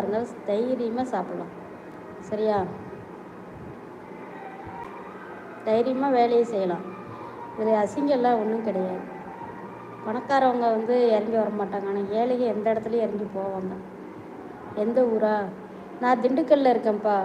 இருந்தாலும் தைரியமாக சாப்பிடலாம் சரியா? தைரியமாக வேலையை செய்யலாம். இதில் அசிங்கம்லாம் ஒன்றும் கிடையாது. பணக்காரவங்க வந்து இறங்கி வர மாட்டாங்க ஆனால் ஏழைங்க எந்த இடத்துலையும் இறங்கி போவாங்க. எந்த ஊரா? நான் திண்டுக்கல்லில் இருக்கேன்ப்பா.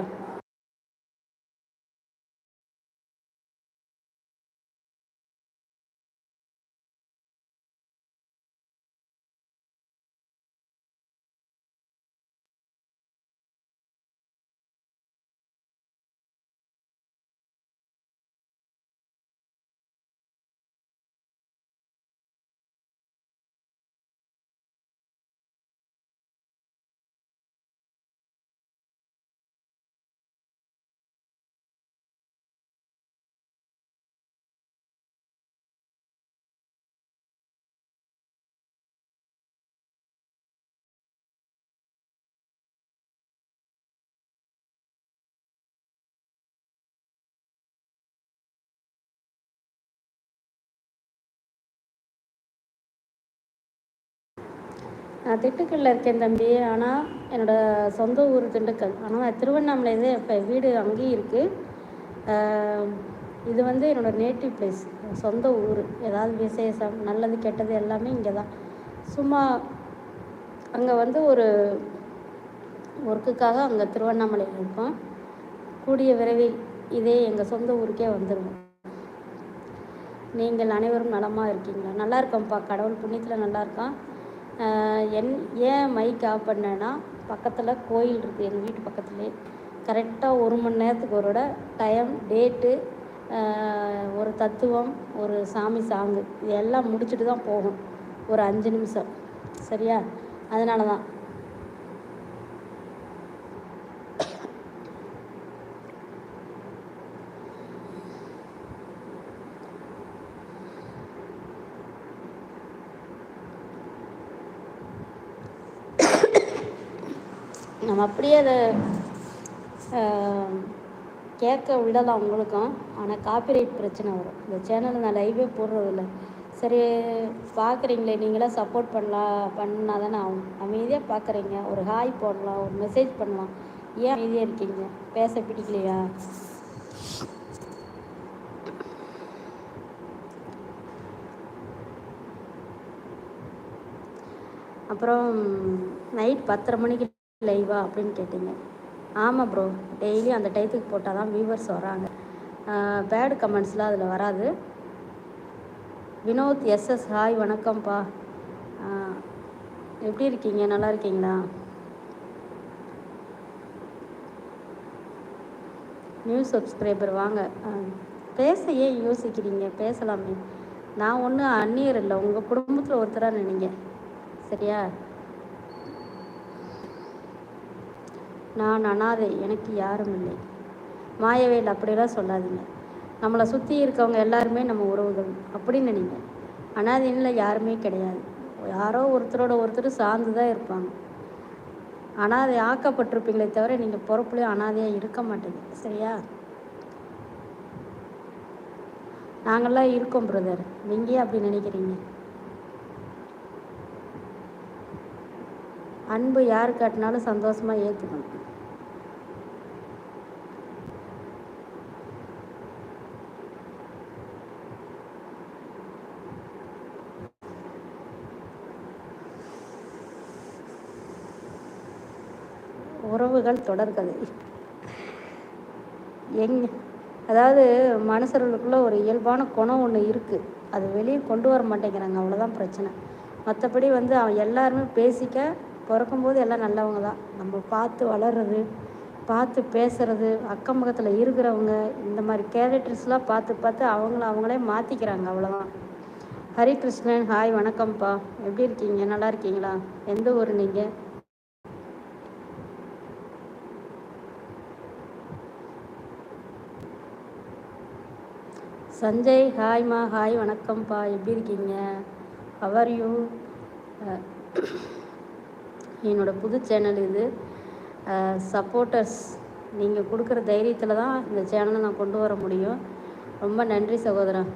நான் திண்டுக்கல்லில் இருக்கேன் தம்பி. ஆனால் என்னோடய சொந்த ஊர் திண்டுக்கல். ஆனால் திருவண்ணாமலையிலேருந்து இப்போ வீடு அங்கேயும் இருக்குது இது வந்து என்னோடய நேட்டிவ் பிளேஸ் சொந்த ஊர். ஏதாவது விசேஷம் நல்லது கெட்டது எல்லாமே இங்கே தான் சும்மா அங்கே வந்து ஒரு ஒர்க்குக்காக அங்கே திருவண்ணாமலையில் இருக்கோம். கூடிய விரைவில் இதே எங்கள் சொந்த ஊருக்கே வந்துடுவோம் நீங்கள் அனைவரும் நலமாக இருக்கீங்களா? நல்லா இருக்கோம்ப்பா. கடவுள் புண்ணியத்தில் நல்லா இருக்கான். என் ஏன் மைக் ஆஃப் பண்ணேன்னா பக்கத்தில் கோயில் இருக்குது எங்கள் வீட்டு பக்கத்துலேயே. கரெக்டாக ஒரு மணி நேரத்துக்கு ஒரு டைம் டேட்டு ஒரு தத்துவம் ஒரு சாமி சாங்கு இது எல்லாம் முடிச்சுட்டு தான் போகும் ஒரு அஞ்சு நிமிஷம். சரியா? அதனால தான் நம்ம அப்படியே அதை கேட்க விடலாம் உங்களுக்கும். ஆனால் காப்பிரைட் பிரச்சனை வரும். இந்த சேனலில் நான் லைவே போடுறதில்ல. சரி பார்க்குறீங்களே நீங்களாம் சப்போர்ட் பண்ணலாம் பண்ணால் தானே ஆகும். அமைதியாக பார்க்குறீங்க. ஒரு ஹாய் போடலாம் ஒரு மெசேஜ் பண்ணலாம். ஏன் அமைதியாக இருக்கீங்க? பேச பிடிக்கலையா? அப்புறம் நைட் பத்தரை மணிக்கு லைவா அப்படின்னு கேட்டிங்க. ஆமாம் ப்ரோ டெய்லியும் அந்த டயத்துக்கு போட்டால் தான் வியூவர்ஸ் வராங்க. பேடு கமெண்ட்ஸ்லாம் அதில் வராது. வினோத் எஸ்எஸ் ஹாய் வணக்கம்ப்பா. எப்படி இருக்கீங்க? நல்லா இருக்கீங்களா? நியூ சப்ஸ்கிரைபர் வாங்க. பேச ஏன் யோசிக்கிறீங்க? பேசலாமே. நான் ஒன்றும் அந்நியர் இல்லை. உங்கள் குடும்பத்தில் ஒருத்தராக நினைங்க சரியா? நான் அனாதை எனக்கு யாரும் இல்லை. மாயவேல் அப்படிலாம் சொல்லாதீங்க. நம்மளை சுற்றி இருக்கவங்க எல்லாருமே நம்ம உறவுகள் அப்படின்னு நினைங்க. அனாதைன்ல யாருமே கிடையாது. யாரோ ஒருத்தரோட ஒருத்தர் சார்ந்து தான் இருப்பாங்க. அனாதை ஆக்கப்பட்டிருப்பீங்களே தவிர நீங்கள் பொறுப்புலேயும் அனாதையாக இருக்க மாட்டீங்க. சரியா? நாங்கள்லாம் இருக்கோம் பிரதர் நீங்கள் அப்படி நினைக்கிறீங்க? அன்பு யார் காட்டினாலும் சந்தோஷமாக ஏற்றுக்கணும் உறவுகள் தொடர்கதை. எங் அதாவது மனுஷர்களுக்குள்ள ஒரு இயல்பான குணம் ஒன்று இருக்குது அது வெளியே கொண்டு வர மாட்டேங்கிறாங்க. அவ்வளோதான் பிரச்சனை. மற்றபடி வந்து அவன் எல்லாருமே பேசிக்க பிறக்கும்போது எல்லாம் நல்லவங்க தான் நம்ம பார்த்து வளர்றது பார்த்து பேசுகிறது அக்கம் பக்கத்தில் இருக்கிறவங்க இந்த மாதிரி கேரக்டர்ஸ்லாம் பார்த்து பார்த்து அவங்கள அவங்களே மாற்றிக்கிறாங்க அவ்வளோதான் ஹரிகிருஷ்ணன் ஹாய் வணக்கம்ப்பா. எப்படி இருக்கீங்க? நல்லா இருக்கீங்களா? எந்த ஊர் நீங்கள் சஞ்சய் ஹாய்மா ஹாய் வணக்கம்ப்பா. எப்படி இருக்கீங்க? அவர் யூ என்னோடய புது சேனல் இது. சப்போர்ட்டர்ஸ் நீங்கள் கொடுக்குற தைரியத்தில் தான் இந்த சேனலை நான் கொண்டு வர முடியும். ரொம்ப நன்றி சகோதரன்